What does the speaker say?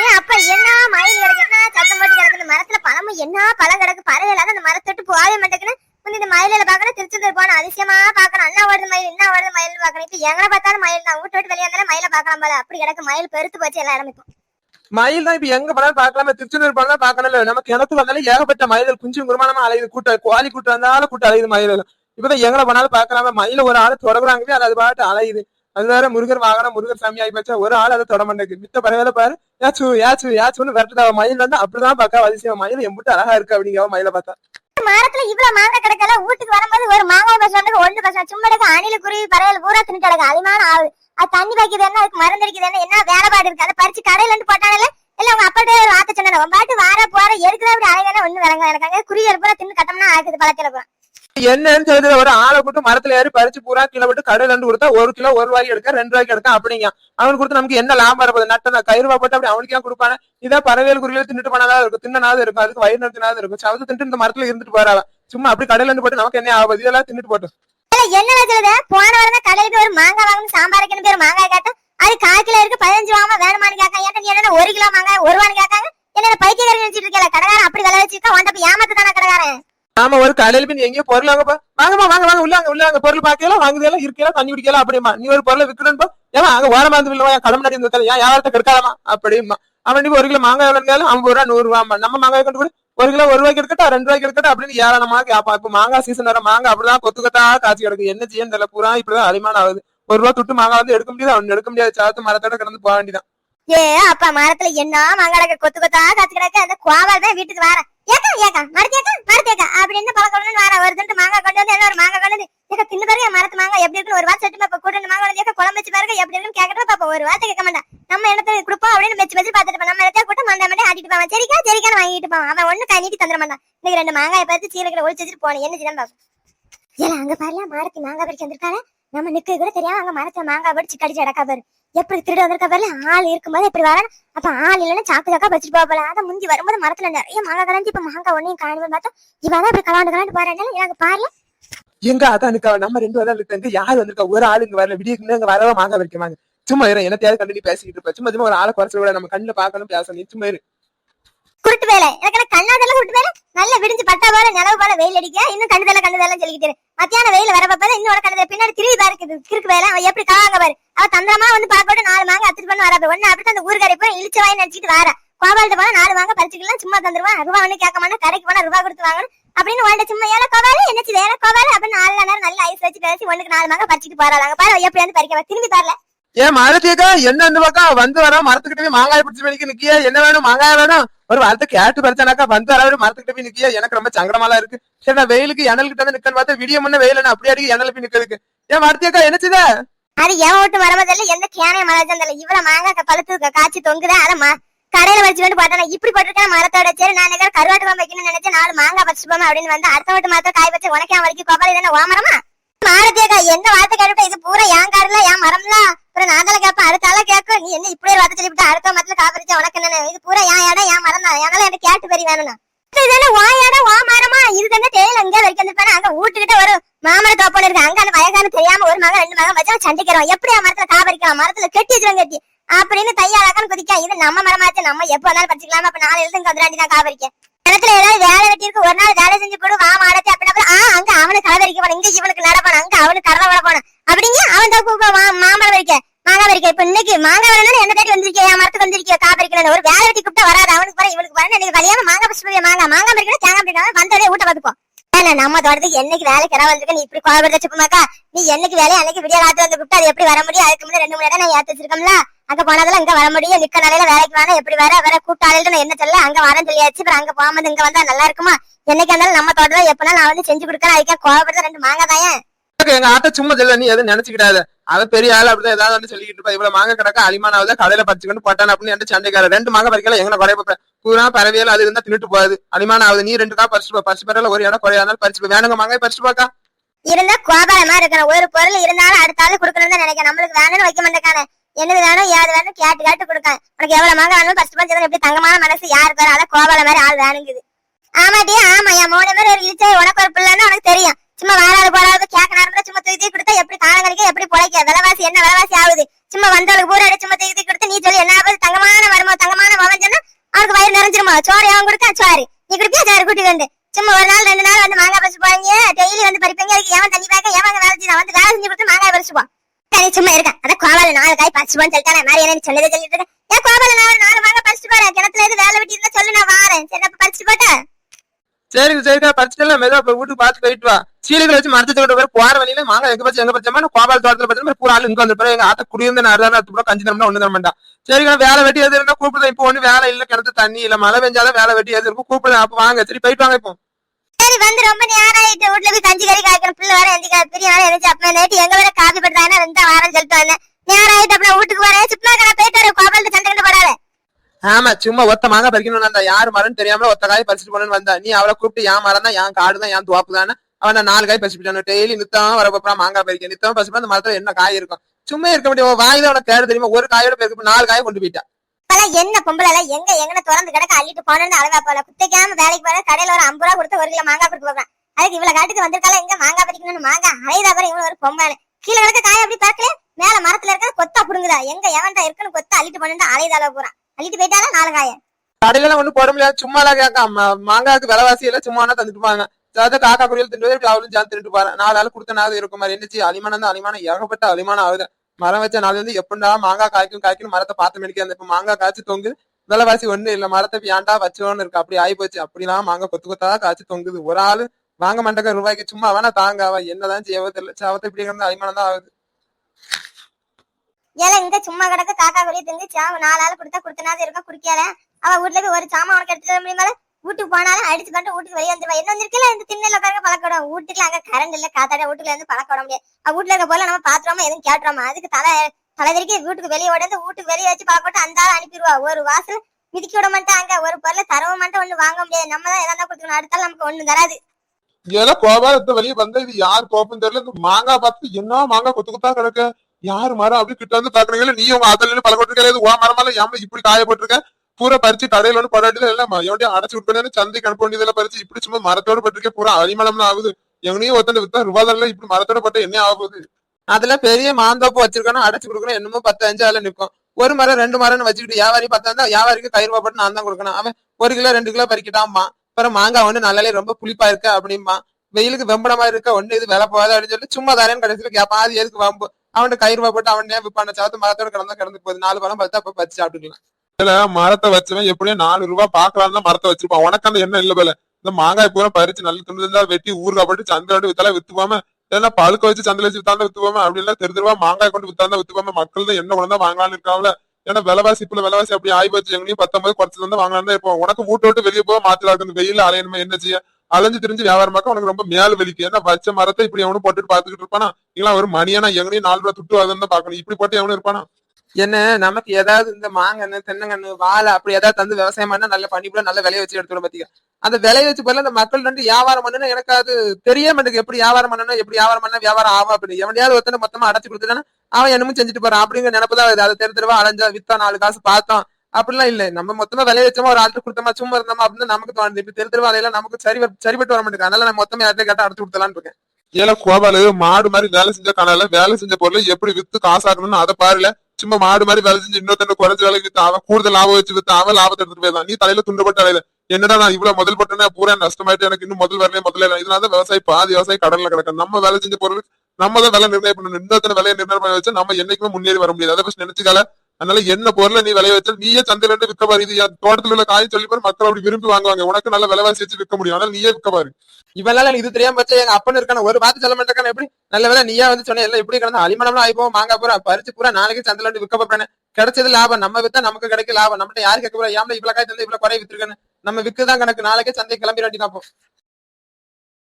ஏன் அப்ப என்ன மயில் கிடக்கு என்ன சத்தம் போட்டு கிடக்கு மரத்துல பழமும் என்ன பழம் கிடக்கு? பறவை இல்லாத அந்த மரத்தை விட்டு போகவே மாட்டேங்குன்னு இந்த மயில பாக்கணும் திருச்செந்தூர் போன அதிசயமா பாக்கணும் அண்ணா ஓடுது மயில் என்ன ஓடுது மயில் பாக்கணும் இப்ப எங்க பார்த்தாலும் மயில் தான். வீட்டு விட்டு வெளியே இருந்தாலும் மயில பாக்கலாம் போல. அப்படி கிடக்கு. மயில் பெருத்து போச்சு எல்லா இடமும் இப்போ. மயில் தான் இப்ப எங்க போனாலும் பார்க்கலாமே. திருச்செந்தூர் போனாலும் பார்க்கணும்ல. நம்ம கிணத்து வந்தாலும் ஏகப்பட்ட மயில்கள். குஞ்சு குருமானமா அலையுது. கூட்ட கோழி கூட்டம் வந்தாலும் கூட்டம் அலையுது மயில் இப்பதான் எங்களை போனாலும் பார்க்கலாமே. மயில ஒரு ஆள் தொடங்குறாங்க அது அது பாட்டு அலையுது. அது வேற முருகர் வாகனம் முருகர் சாமி ஆகி போச்சா? ஒரு ஆள் அதை தொட மாட்டேங்குது. மித்த பறவையில பாரு. யாச்சு யாச்சு யாச்சுன்னு விரட்டுதா. மயில் வந்து அப்படிதான் பாக்கா அதிசயம் மயில் எம்பிட்டு அழகா இருக்கு அப்படிங்கிற மயில பார்த்தா. மரத்துல இவ்வளவு மாங்காய் கிடக்கல வீட்டுக்கு வரும்போது ஒரு மாங்காய் பசங்க ஒன்று பசங்க சும்மா அணில குருவி பறவைகள் பூரா தின்னு கிடக்கு. அதிகமான ஆள். அது தண்ணி வைக்கிறது என்ன? அதுக்கு மருந்து அடிக்கிறது என்ன? என்ன வேலைப்பாடு இருக்கு? அதை பறிச்சு கடையில இருந்து போட்டாங்கல்ல? இல்ல உங்க அப்பாட்டே ஒரு வார்த்தை சொன்னாங்க. பாட்டு வார போற எடுக்கிற அப்படி அழகான ஒண்ணு விளங்க எனக்கு அங்க பூரா தின்னு கட்டம்னா ஆகுது பழக்கில என்னன்னு தெரியுது ஒரு ஆளை கூட்டு மரத்துல ஏறி பறிச்சு பூரா கிலோ விட்டு கடையில இருந்து கொடுத்தா ஒரு கிலோ ஒரு ரூபாய்க்கு எடுக்க ரெண்டு ரூபாய்க்கு எடுக்க அப்படிங்க. அவனுக்கு கொடுத்து நமக்கு என்ன லாபம் இருப்பது நட்டம் கயிறு ரூபா போட்டு அப்படி அவனுக்கு ஏன் கொடுப்பானே? இதே பறவைகள் குருவியில தின்னுட்டு பண்ணாதான் இருக்கும். தின்னனாவது இருக்கும். அதுக்கு வயிறு நிறுத்தினாவது இருக்கும். சவுத்து தின்ட்டு இந்த மரத்துல இருந்துட்டு போறாங்க சும்மா அப்படி கடையில இருந்து போட்டு நமக்கு என்ன ஆகுது இதெல்லாம் தின்னுட்டு போட்டு. என்ன வச்சுருது போன வாரம் கடையில ஒரு மாங்காய் வாங்கணும். சாம்பாருக்குன்னு பேர் மாங்காய் கேட்டோம் அது கால் கிலோ இருக்கு. பதினஞ்சு வாங்க வேணுமான்னு கேட்காங்க ஏன்னா நீ என்ன ஒரு கிலோ மாங்காய் ஒரு ரூபான்னு கேட்காங்க என்ன பைத்தியக்காரன் நினைச்சிட்டு இருக்கல கடைக்காரன் அப்படி விலை வச்சிருக்கா உன்ட்ட ஏமாத்து தானே கடைக்காரன்? ஆமா ஒரு கடையில போய் எங்கேயோ பொருள் வாங்கப்பா வாங்கம்மா வாங்க வாங்க. உள்ள வாங்க உள்ள வாங்க. பொருள் பாக்கலாம் வாங்குதெல்லாம் இருக்கலாம் தண்ணி குடிக்கலாம் அப்படிமா நீ ஒரு பொருளை விற்கணும்பா ஏமா அங்க ஓரமா இருந்து இல்லவா கடமை நடி இருந்தது ஏன் வியாபாரத்தை கெடுக்காதமா அப்படிமா அவன் நீ ஒரு கிலோ மாங்காய் எவ்வளவு ஐம்பது ரூபா நூறு ரூபாமா நம்ம மாங்காய் கொண்டு கூட ஒரு கிலோ ஒரு ரூபாய்க்கு எடுக்கட்டா ரெண்டு ரூபாய்க்கு எடுக்கட்டா அப்படின்னு ஏராளமாக கேட்பான் இப்ப மாங்காய் சீசன் வர மாங்காய் அப்படிதான் கொத்து கொத்தா காய்ச்சி கிடக்கு. என்ன செய்யும் தெரியல. பூரா இப்படிதான் அரிமானம் ஆகுது. ஒரு ரூபா துட்டு மாங்காய் வந்து எடுக்க முடியாது அவன் எடுக்க முடியாது சாத்து மரத்தோட கிடந்து போக வேண்டியதான் ஏ அப்பா மரத்துல என்ன மாங்காய் கொத்து கொத்தா காத்து கிடக்கு. அந்த கோவால் தான் வீட்டுக்கு வரேன் ஏக்கா ஏக்கா மரத்தேக்கா மரத்தேக்கா. அப்படின்னு பழக்கம் வர வருதுன்ட்டு மாங்காய் கொண்டு வந்து எல்லாரும் மாங்காய் கொண்டு வந்து ஏக்கா தின்னு பாருங்க மரத்து மாங்காய் எப்படி இருக்குன்னு ஒரு வாரம் சட்டு பாப்பா கூட மாங்காய் வந்து ஏக்கா குழம்பு வச்சு பாருங்க எப்படி இருக்குன்னு கேட்கறது பாப்பா. ஒரு வார்த்தை கேட்க மாட்டான் நம்ம இடத்துல கொடுப்போம் அப்படின்னு மெச்சு வச்சு பார்த்துட்டு இருப்போம். நம்ம இடத்துல கூட்ட மண்டை மண்டை ஆட்டிட்டு போவான். சரிக்கா சரிக்கான்னு வாங்கிட்டு போவான். அவன் ஒண்ணு கை நீட்டி தந்துட மாட்டான். இன்னைக்கு ரெண்டு மாங்காய் பார்த்து சீரக்கிற ஒழிச்சு வச்சுட்டு போனேன் என்ன செய்யலாம் பாப்பா. ஏல அங்க பாருல மரத்து மாங்காய் பறிச்சு வந்திருக்காங்க நம்ம நிக்க கூட தெரியாம அங்க மரத்துல மாங்காய் பறிச்சு கடிச்சு அடக்கா பாரு. எப்படி திருட வந்திருக்கா பாருல? ஆள் இருக்கும்போது எப்படி வரணும் அப்ப ஆள் இல்லைன்னா சாக்கு சாக்கா வச்சுட்டு போக போல. அதான் முந்தி வரும்போது மரத்துல நிறைய மாங்காய் கலந்து இப்ப மாங்காய் ஒன்னையும் காணுமே பார்த்தா இவன் தான் இப்படி கலாண்டு கலாண்டு போறாங்க எனக்கு பாருல. எங்க அதான் இருக்கா நம்ம ரெண்டு பேரும் இருக்காங்க. யாரு வந்திருக்கா? ஒரு ஆளு இங்க வரல. விடிய இங்க வரவா மாங்காய் வைக்கமாங்க சும்மா இரு என்னத்தையாவது கண்டு நீ பேசிக்கிட்டு இருப்பா. சும்மா சும்மா ஒரு ஆளை குறைச்சு விட நம்ம கண்ணுல பாக்கணும் பேசணும். சும்மா இரு. குருட்டு வேலை. எனக்கு கண்ணாதெல்லாம் குருட்டு வேலை. நல்ல விடிஞ்சு பட்டா போல நிலவு போல வெயில் அடிக்க இன்னும் கண்டுதல கண்ணுதெல்லாம் சொல்லிக்கிட்டு மத்தியான வெயில் வர பார்ப்பா இன்னொரு கண்ணு பின்னாடி திரும்பி பாருக்கு திருக்கு கிறுக்கு வேலை. அவன் எப்படி காவாங்க பாரு. அவ தந்திரமா வந்து பாக்கோட நாலு மாங்க அத்துட்டு பண்ண வரா ஒண்ணு அப்படி அந்த ஊருக்காரி போய் இழிச்ச வாய் நினைச்சிட்டு வர. கோபால்ட்ட போனா நாலு வாங்க பறிச்சுக்கலாம் சும்மா தந்துருவான். ரூபா ஒண்ணு கேட்க மாட்டா கடைக்கு போனா ரூபா கொடுத்து வாங்கணும். அப்படின்னு வாழ்ந்த சும்மா ஏல கோபாலு என்னச்சு வேலை கோபாலு? அப்படின்னு நாலு நேரம் நல்ல ஐஸ் வச்சு பேசி ஒண்ணுக்கு நாலு மாங்க பறிச்சுட்டு போறாங்க பாரு எப்படி வந்து பறிக்க திரும்பி தரல ஏன் மரத்தியக்கா என்ன இந்த பக்கம்? வந்து வர மரத்துக்கிட்ட போய் மாங்காய் பிடிச்சி மணிக்கு நிக்கியா. என்ன வேணும்? மாங்காய் வேணும்? ஒரு வார்த்தை கேட்டு பறிச்சானாக்கா வந்து வர மரத்துக்கிட்ட போய் நிக்கியா. எனக்கு ரொம்ப சங்கடமாலாம் இருக்கு. சரி நான் வெயிலுக்கு எண்ணல் கிட்ட வந்து நிக்கன்னு பார்த்தா விடிய முன்ன வெயில் என்ன அப்படி அடிக்க எண்ணல் போய் நிக்கிறதுக்கு. ஏன் மரத்தியக்கா என்னச்சுதா அது ஏன் ஓட்டு மரமதில்ல எந்த கேனைய மரத்தந்தில்ல இவ்வளவு மாங்காய் பழுத்து காய்ச்சி தொங்குதா? அத கடையில வச்சு வந்து பார்த்தா இப்படி போட்டிருக்கேன் மரத்தோட. சரி நான் நினைக்கிறேன் கருவாட்டு பாம்பு வைக்கணும்னு நினைச்சேன் நாலு மாங்காய் பறிச்சு போமா அப்படின்னு வந்து அடுத்த வீட்டு மரத்தை காய் வச்சு உனக்கே வரைக்கும் கோபால இது ஓமரமா மாரத்தேக்கா என்ன வார்த்தை கேட்டுவிட்ட இது பூரா என் காருல என் மரம்ல. அப்புறம் நான் தானே கேட்பேன் அடுத்த ஆள கேட்கும். நீ என்ன இப்படி ஒரு வார்த்தை சொல்லிவிட்டு அடுத்த மரத்துல காப்பரிச்சா உனக்கு என்ன இது பூரா என் இடம் என் மரம் தான். என்னால எனக்கு கேட்டு பெரிய வேணும்னா இது என்ன வா இடம் வா மரமா? இது தானே தேயில இங்க வரைக்கும் வந்துருப்பானே? அங்க வீட்டுக்கிட்ட ஒரு மாமர தோப்போட இருக்கு. அங்க அந்த வயசான தெரியாம ஒரு மகன் ரெண்டு மகன் வச்சா சண்டைக்கிறோம். எப்படி என் மரத்துல காபரிக்கலாம் மரத்துல கெட்டி வச்சிருவாங்க கட்டி. அப்படின்னு தையாளக்கான்னு குதிக்கா. இது நம்ம மரமாச்சு நம்ம எப்போ வேணாலும் பறிச்சுக்கலாம் அப்ப நாலு எழுத்து கதிராண்டி தான் காபரிக்க இடத்துல ஏதாவது வேலை வெட்டியிருக்கு ஒரு நாள் வேலை செஞ்சு போடு வா மாடத்தை அப்படின்னா ஆ அங்க அவனுக்கு கதை கலவரிக்க போன இங்க இவனுக்கு நடப்பான அங்க அவனுக்கு கதை வர போன அப்படிங்க அவன் தான் கூப்பிடுவான் மாமரம் வரைக்க மாங்காய் வரைக்க இப்ப இன்னைக்கு மாங்காய் வரணும்னு என்ன தேடி வந்திருக்கே என் மரத்துக்கு வந்திருக்கே காபரிக்கணும் ஒரு வேலை வெட்டி கூப்பிட்டா வராது அவனுக்கு பாரு இவனுக்கு பாரு எனக்கு கல்யாணம் மாங்காய் பறிச்சு மாங்காய் மாங்காய் பறிக்கணும் தேங்காய் பறிக்கணும். வந்ததே ஊட்ட பார்த்துப்போம் ஏன்னா நம்ம தோட்டத்துக்கு என்னைக்கு வேலைக்கு இடம் வந்திருக்க நீ இப்படி கோவப்படுத்த சுப்பமாக்கா நீ என்னைக்கு வேலையை அன்னைக்கு விடிய காத்து வந்து கூப்பிட்டு அது எப்படி வர முடியும்? அதுக்கு முன்னாடி ரெண்டு மணி நேரம் நான் ஏத்து வச்சிருக்கோம்ல. அங்க போனதுல இங்க வர முடியும். நிக்க நாளையில வேலைக்கு வேணா எப்படி வர வர கூட்டாளிட்டு நான் என்ன சொல்ல அங்க வரேன் சொல்லியாச்சு. அப்புறம் அங்க போகும்போது இங்க வந்தா நல்லா இருக்குமா? என்னைக்கு இருந்தாலும் நம்ம தோட்டத்துல எப்பனா நான் வந்து செஞ்சு கொடுக்கறேன். அதுக்கே கோவப்படுத்த ரெண்டு மாங்காய் தாயேன் எங்க ஆட்ட சும்மா சொல்ல நீ எதுவும் நினைச்சுக்கிடாத. அவ பெரிய ஆள் அப்படிதான் ஏதாவது வந்து சொல்லிக்கிட்டு இருப்பா. இவ்வளவு மாங்க கிடக்க அலிமானாவது கடையில பறிச்சுக்கிட்டு போட்டான் அப்படின்னு சண்டைக்கார ரெண்டு மாங்க பறிக்கல எங்க குறைய பூரா பறவையால அது இருந்தா தின்னுட்டு போகுது. அலிமான ஆகுது நீ ரெண்டு கா பறிச்சு பறிச்சு பரவாயில்ல ஒரு இடம் குறையா இருந்தாலும் பறிச்சு. வேணுங்க மாங்காய் பறிச்சு பாக்கா. இருந்தா கோபாலமா இருக்கணும். ஒரு பொருள் இருந்தாலும் அடுத்த ஆளு கொடுக்கணும்னு தான் நினைக்கிறேன். நம்மளுக்கு வேணும்னு வைக்க மாட்டேக்கானே. என்னது வேணும் யாரு வேணும்? கேட்டு கேட்டு கொடுக்கேன் உனக்கு எவ்வளவு மகன் வேணும் ஃபர்ஸ்ட் பஞ்சம் எப்படி தங்கமான மனசு யாருக்கு வேணும்? அதான் கோபால மாதிரி ஆள் வேணுங்குது. ஆமாடி ஆமா என் மூணு மாதிரி ஒரு இழுச்சா உனக்கு ஒரு பிள்ளைன்னு உனக்கு தெரியும். சும்மா வாராது போறாது கேட்க நேரம் சும்மா தூக்கி கொடுத்தா எப்படி காலம் கிடைக்க எப்படி பிழைக்க? விலைவாசி என்ன விலைவாசி ஆகுது? சும்மா வந்தவளுக்கு பூரா சும்மா தூக்கி கொடுத்து நீ சொல்லி என்ன ஆகுது? தங்கமான வருமோ தங்கமான மகன் அவனுக்கு வயிறு நிறைஞ்சிருமா? சோறு அவன் கொடுக்க? சோறு. நீ கொடுப்பியா? சோறு கூட்டி வந்து சும்மா ஒரு நாள் ரெண்டு நாள் வந்து மாங்காய் பறிச்சு போவாங்க. டெய்லி வந்து படிப்பீங்க அதுக்கு ஏன் தண்ணி பார்க்க ஏன் வேலை செய்யணும் வந்து வேலை செஞ்சு கொடுத்து மாங்காய் பறிச்சுப்போம் அதான் கோவால நாலு காய் பறிச்சு போன்னு சொல்லிட்டானே. மாதிரி என்ன சொன்னதை சொல்லிட்டு இருக்கேன் ஏன் கோவால நான் நாலு வாங்க பறிச்சுட்டு பாரு கிணத்துல எது வேலை வெட்டி இருந்தா சொல்லு நான் வாரேன். சரி அப்ப பறிச்சு போட்டேன் சரி சரிக்கா பறிச்சுட்டு மெதுவா போய் வீட்டுக்கு பார்த்து போயிட்டு வா. சீலிகளை வச்சு மரத்து கொண்டு போய் போற வழியில மாங்க எங்க பச்சு எங்க பச்சமா கோபால் தோட்டத்துல பச்சமா பூரா ஆளு இங்க வந்து எங்க ஆத்த குடியிருந்த நேரம் கூட கஞ்சி தரம்னா ஒண்ணு தரமாட்டா சரி சரிக்கா வேலை வெட்டி எது இருந்தா கூப்பிடுறேன். இப்போ ஒண்ணு வேலை இல்ல. கிணத்து தண்ணி இல்ல. மழை பெஞ்சாலும் வேலை வெட்டி எது இருக்கும். கூப்பிடுறேன். அப்ப வாங்க. சரி போயிட்டு வாங்க இப்போ. வந்து ரொம்ப நேரம் ஆயிட்டு வீட்டுல போய் கஞ்சி கறி காய்க்கணும். பிள்ளை வேற எந்திக்கா பெரிய வேற எந்திரிச்சு அப்ப நைட்டு எங்க வேற காபி படுத்தாங்கன்னா ரெண்டு வாரம் சொல்லிட்டு வந்தேன். நேரம் ஆயிட்டு அப்புறம் வீட்டுக்கு வரேன் சும்மா கடை போயிட்டு வரேன். சண்டை கண்டு போடாத. ஆமா சும்மா ஒத்த மாங்க பறிக்கணும் அந்த யார் மரம் தெரியாம ஒத்த காய் பறிச்சுட்டு போனேன்னு வந்தா. நீ அவளை கூப்பிட்டு என் மரம் தான் என் காடு தான் என் துவாப்பு தானே அவன் நான் நாலு காய் பறிச்சுட்டானு டெய்லி நித்தம் வரப்போ மாங்காய் பறிக்க நித்தம் பசிப்பா அந்த மரத்துல என்ன காய் இருக்கும்? சும்மா இருக்க முடியும் வாய் தான் உனக்கு தேட தெரியுமா? ஒரு காயோட நாலு காய் கொண்டு போயிட்டா. இப்பெல்லாம் என்ன பொம்பளை எல்லாம் எங்க எங்கன்னு திறந்து கிடக்க அள்ளிட்டு போனேன்னு அழகா போல. குத்தைக்காம வேலைக்கு போன கடையில ஒரு ஐம்பது ரூபா கொடுத்து ஒரு கிலோ மாங்காய் கொடுத்து போவேன் அதுக்கு இவ்வளவு காட்டுக்கு வந்திருக்கால எங்க மாங்காய் பறிக்கணும்னு? மாங்காய் அழைதா பாரு இவ்வளவு ஒரு பொம்பளை கீழே கிடக்க காய அப்படி பார்க்கல மேல மரத்துல இருக்க கொத்தா புடுங்குதா? எங்க எவன்டா இருக்குன்னு கொத்த அள்ளிட்டு போனேன் அழைதால போறான் அள்ளிட்டு போயிட்டாலும் நாலு காய. கடையில எல்லாம் ஒண்ணும் போட முடியாது. சும்மா எல்லாம் கேட்க மாங்காய்க்கு விலைவாசி எல்லாம் சும்மா தந்துட்டு போவாங்க அதாவது காக்கா குடியில் திண்டு அவளும் சேர்ந்து தின்னுட்டு பாரு நாலு ஆள் நாள் இருக்கும் மாதிரி என்னச்சு அலிமானம் தான் அலிமானம் ஏகப்பட்ட அலிமானம் ஆகுது. மரம் வச்ச நாள் வந்து எப்படின்னா மாங்காய் காய்க்கும் காய்க்கும் மரத்தை பார்த்து மேடிக்க அந்த இப்ப மாங்காய் காய்ச்சி தொங்குது. விலைவாசி ஒண்ணு இல்ல மரத்தை ஏன்டா வச்சோன்னு இருக்கு. அப்படி ஆகி போச்சு அப்படிலாம் மாங்காய் கொத்து கொத்தா காய்ச்சி தொங்குது. ஒரு ஆளு வாங்க மாட்டேங்க ரூபாய்க்கு சும்மா வேணா தாங்க. அவ என்னதான் செய்யவோ தெரியல. சாவத்தை இப்படி கிடந்து அய்மானம் தான் ஆகுது. ஏல இங்க சும்மா கிடக்க. காக்கா குடி திங்க சாவு நாலு ஆள் கொடுத்தா கொடுத்தனாவது இருக்க? குடிக்காத அவ வீட்டுல போய் ஒரு சாமான் உனக்கு எடுத்துட்டு முடியுமா வீட்டுக்கு போனாலும் அடிச்சு பண்ணிட்டு வீட்டுக்கு வெளியே வந்துருவா. என்ன வந்திருக்கல இந்த திண்ணையில பழக்க பழக்கம் வீட்டுக்கு அங்க கரண்ட் இல்ல காத்தாட வீட்டுல இருந்து பழக்க விட முடியாது வீட்டுல இருக்க போல நம்ம பாத்துறோமா எதுவும் கேட்டுறோமா? அதுக்கு தலை தலைவரிக்கு வீட்டுக்கு வெளியே உடந்து வீட்டுக்கு வெளியே வச்சு பழக்கோட்டு அந்த ஆள் அனுப்பிடுவா. ஒரு வாசல் மிதிக்க விட மாட்டேன் அங்க. ஒரு பொருளை தரவ மாட்டேன் ஒண்ணு வாங்க முடியாது. நம்ம தான் எதாவது கொடுத்துக்கணும். அடுத்தாலும் நமக்கு ஒண்ணு தராது. ஏன்னா கோபாலத்து வெளியே வந்த இது யார் கோபம் தெரியல. இந்த மாங்காய் பார்த்து என்ன மாங்காய் கொத்து கொத்தா கிடக்கு? யாரு மரம் அப்படி கிட்ட வந்து பாக்குறீங்களா? நீ உங்க ஆத்தல பல கொட்டிருக்கல ஓ மரமால ஏமா இப்படி காயப்பட்டிருக்க? பூரா பறிச்சு கடையில ஒன்று படாட்டில எல்லாம் எவன்டையும் அடைச்சு விட்டு சந்தைக்கு அனுப்ப வேண்டியதெல்லாம் பறிச்சு இப்படி சும்மா மரத்தோட பட்டிருக்கே பூரா அரிமளம்னு ஆகுது எவனையும் ஒருத்தன் வித்தா ருபாதல்ல இப்படி மரத்தோட பட்ட என்ன ஆகுது அதுல பெரிய மாந்தோப்பு வச்சிருக்கணும் அடைச்சு கொடுக்கணும் என்னமோ பத்து அஞ்சு நிற்கும் ஒரு மரம் ரெண்டு மரம்னு வச்சுக்கிட்டு வியாபாரி பத்தாந்தா வியாபாரிக்கு கயிறு போட்டு நான் தான் கொடுக்கணும் அவன் ஒரு கிலோ ரெண்டு கிலோ பறிக்கிட்டாம்மா அப்புறம் மாங்காய் வந்து நல்லாலே ரொம்ப புளிப்பா இருக்க அப்படிமா வெயிலுக்கு வெம்படமா இருக்க ஒண்ணு இது விலை போகாது அப்படின்னு சொல்லி சும்மா தரேன்னு கடைசியில் கேட்பான் அது எதுக்கு வம்பு அவன்கிட்ட கயிறு போட்டு அவன் ஏன் விற்பான சாத்து மரத்தோட கிடந்தா கிடந்து போகுது நாலு பழம் பார்த்தா அப்ப பறிச்சு சாப்பிட்டுக்கலாம் இதுல மரத்தை வச்சவன் எப்படியும் நாலு ரூபாய் பாக்கலாம் தான் மரத்தை வச்சிருப்பான் உனக்கு அந்த எண்ணம் இல்ல போல. இந்த மாங்காய் பூரா பறிச்சு நல்ல துண்டு இருந்தா வெட்டி ஊறுகாய் போட்டு சந்தை வித்தால வித்துவாம இல்லைன்னா பழுக்க வச்சு சந்தையில வச்சு வித்தாந்தா வித்துப்பாம. அப்படி தெரு தெருவா மாங்காய் கொண்டு வித்தாந்தா வித்துப்பாம. மக்கள் தான் என்ன கொண்டு வாங்கலாம்னு இருக்காங்களே ஏன்னா விலைவாசி இப்ப விலைவாசி அப்படி ஆகி போச்சு. எங்களையும் பத்தொன்பது குறைச்சு தான் வாங்கலாம் இருப்போம். உனக்கு மூட்டை விட்டு வெளியே போக மாத்திரா இருக்கு இந்த வெயில அலையணுமே என்ன செய்ய? அலைஞ்சு திரிஞ்சு வியாபாரமாக்க உனக்கு ரொம்ப மேல் வலிக்கு. ஏன்னா வச்ச மரத்தை இப்படி எவனும் போட்டுட்டு பாத்துக்கிட்டு இருப்பானா? இல்ல ஒரு மணியானா எங்களையும் நாலு ரூபா துட்டு அதை தான் பாக்கணும் இப்படி போட்டு எவனும் இருப்பானா? என்ன நமக்கு ஏதாவது இந்த மாங்கன்னு தென்னங்கன்னு வாழை அப்படி ஏதாவது தந்து விவசாயம் பண்ணா நல்ல பண்ணி கூட நல்ல விளைய வச்சு எடுத்துடும் பாத்தீங்க. அந்த விளைய வச்சு போல அந்த மக்கள் ரெண்டு வியாபாரம் பண்ணுனா எனக்கு அது தெரிய மாட்டேங்குது. எப்படி வியாபாரம் பண்ணணும் எப்படி வியாபாரம் பண்ணா வியாபாரம் ஆகும் அப்படின்னு. எவனையாவது ஒருத்தனை மொத்தமா அடைச்சு கொடுத்துட்டானா அவன் என்னமோ செஞ்சுட்டு போறான். அப்படிங்கிற நினைப்பு தான் அதை தெரு தெருவா அலைஞ்சா வித்தா நாலு காசு பார்த்தோம். அப்படிலாம் இல்ல. நம்ம மொத்தமா விலைய வச்சோமா ஒரு ஆள்கிட்ட கொடுத்தோமா சும்மா இருந்தோமா அப்படின்னு நமக்கு தோணுது. இப்ப தெரு தெருவா அலையில நமக்கு சரி சரிபட்டு சரிப்பட்டு வர மாட்டேங்குது. அதனால நான் மொத்தமா யார்கிட்ட கேட்டா அடைச்சு கொடுத்தலான்னு இருக்கேன். ஏல கோபாலு மாடு மாதிரி வேலை செஞ்ச கனால வேலை செஞ்ச பொருள் எப்படி வித்து காசாக்கணும்னு அதை பாருல. சும்மா மாடு மாதிரி வேலை செஞ்சு இன்னொருத்தன குறைஞ்ச வேலைக்கு வித்து அவன் கூடுதல் லாபம் வச்சு வித்து அவன் லாபத்தை எடுத்துட்டு போயிருந்தான் நீ தலையில துண்டப்பட்ட தலையில என்னடா நான் இவ்வளவு முதல் பட்டனே பூரா நஷ்டமாயிட்டு எனக்கு இன்னும் முதல் வரலையே முதல்ல இல்லை. இதனால தான் விவசாயி பாதி விவசாயி கடல்ல கிடக்கும் நம்ம வேலை செஞ்ச பொருள் நம்ம தான் விலை நிர்ணயம் பண்ணணும் இன்னொருத்தன விலையை நிர்ணயம் பண்ணி வச்சு நம்ம என்னைக்குமே முன்னேறி வர முடியாது அதை பத்தி நினைச்சுக்கால அதனால என்ன பொருளை நீ விளைய வச்சால் நீயே சந்தையில இருந்து விற்க பாரு. இது என் தோட்டத்துல உள்ள காய் சொல்லி பாரு மக்கள் அப்படி விரும்பி வாங்குவாங்க. உனக்கு நல்ல விலைவாசி வச்சு விற்க முடியும். அதனால நீயே விற்க பாரு. இவனால எனக்கு இது தெரியாம பச்சா. எங்க அப்பன்னு இருக்கான ஒரு வார்த்தை சொல்ல மாட்டேன். எப்படி? நல்ல வேலை நீயா வந்து சொன்ன எல்லாம் எப்படி கிடந்தா அலிமணம்லாம் ஆயிப்போம் வாங்க பூரா பறிச்சு பூரா நாளைக்கு சந்தையில இருந்து விற்க போறேன் கிடைச்சது லாபம். நம்ம வித்தா நமக்கு கிடைக்க லாபம். நம்மகிட்ட யாரு கேட்க போறா? ஏன் இவ்வளவு காய் தந்து இவ்வளவு குறை வித்துருக்கேன்னு. நம்ம விற்கதான் கணக்கு. நாளைக்கே சந்தை கிளம்பி வேண்டியதான்